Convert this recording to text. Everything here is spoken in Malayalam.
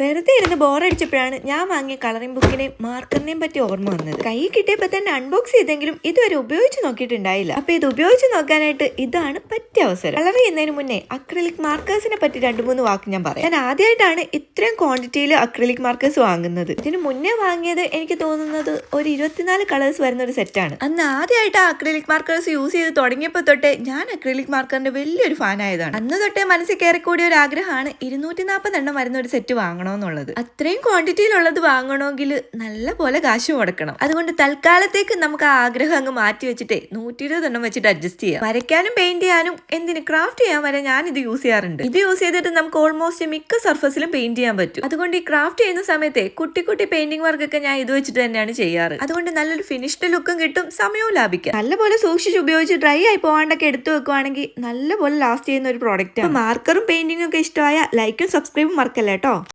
വെറുതെ ഇരുന്ന് ബോറടിച്ചപ്പോഴാണ് ഞാൻ വാങ്ങിയ കളറിംഗ് ബുക്കിനെയും മാർക്കറിനെയും പറ്റി ഓർമ്മ വന്നത്. കൈ കിട്ടിയപ്പോൾ തന്നെ അൺബോക്സ് ചെയ്തെങ്കിലും ഇതുവരെ ഉപയോഗിച്ച് നോക്കിയിട്ടുണ്ടായില്ല. അപ്പൊ ഇത് ഉപയോഗിച്ച് നോക്കാനായിട്ട് ഇതാണ് പറ്റിയ അവസരം. കളർ ചെയ്യുന്നതിന് മുന്നേ അക്രിലിക് മാർക്കേഴ്സിനെ പറ്റി രണ്ട് മൂന്ന് വാക്ക് ഞാൻ പറയാം. ഞാൻ ആദ്യമായിട്ടാണ് ഇത്രയും ക്വാണ്ടിറ്റിയിൽ അക്രിലിക് മാർക്കേഴ്സ് വാങ്ങുന്നത്. ഇതിന് മുന്നേ വാങ്ങിയത് എനിക്ക് തോന്നുന്നത് ഒരു ഇരുപത്തിനാല് കളേഴ്സ് വരുന്ന ഒരു സെറ്റാണ് അന്ന് ആദ്യമായിട്ട് ആ അക്രിലിക് മാർക്കേഴ്സ് യൂസ് ചെയ്ത് തുടങ്ങിയപ്പോൾ തൊട്ടേ ഞാൻ അക്രിലിക് മാർക്കറിന്റെ വലിയൊരു ഫാൻ ആയതാണ്. അന്ന് തൊട്ടേ മനസ്സിൽ കയറിക്കൂടിയ ഒരു ആഗ്രഹമാണ് ഇരുന്നൂറ്റി നാൽപ്പത് എണ്ണം വരുന്ന ഒരു സെറ്റ് വാങ്ങണമെന്നുള്ളത് അത്രയും ക്വാണ്ടിറ്റിയിലുള്ളത് വാങ്ങണമെങ്കിൽ നല്ല പോലെ കാശ് മുടക്കണം. അതുകൊണ്ട് തൽക്കാലത്തേക്ക് നമുക്ക് ആ ആഗ്രഹം അങ്ങ് മാറ്റി വെച്ചിട്ടേ നൂറ്റി ഇരുപതെണ്ണം വെച്ചിട്ട് അഡ്ജസ്റ്റ് ചെയ്യാം. വരയ്ക്കാനും പെയിന്റ് ചെയ്യാനും എന്തിന് ക്രാഫ്റ്റ് ചെയ്യാൻ വരെ ഞാൻ ഇത് യൂസ് ചെയ്യാറുണ്ട്. ഇത് യൂസ് ചെയ്തിട്ട് നമുക്ക് ഓൾമോസ്റ്റ് മിക്ക സർഫസിലും പെയിന്റ് ചെയ്യാൻ പറ്റും. അതുകൊണ്ട് ഈ ക്രാഫ്റ്റ് ചെയ്യുന്ന സമയത്തെ കുട്ടി കുട്ടി പെയിന്റിംഗ് വർക്കൊക്കെ ഞാൻ ഇത് വെച്ചിട്ട് തന്നെയാണ് ചെയ്യാറ്. അതുകൊണ്ട് നല്ലൊരു ഫിനിഷ്ഡ് ലുക്കും കിട്ടും സമയവും ലാഭിക്കാം. നല്ലപോലെ സൂക്ഷിച്ച് ഉപയോഗിച്ച് ഡ്രൈ ആയി പോകാണ്ടൊക്കെ എടുത്തു വെക്കുവാണെങ്കിൽ നല്ലപോലെ ലാസ്റ്റ് ചെയ്യുന്ന ഒരു പ്രോഡക്റ്റ് മാർക്കറും പെയിന്റിംഗും ഒക്കെ ഇഷ്ടമായ ലൈക്കും സബ്സ്ക്രൈബും മറക്കല്ലേ കേട്ടോ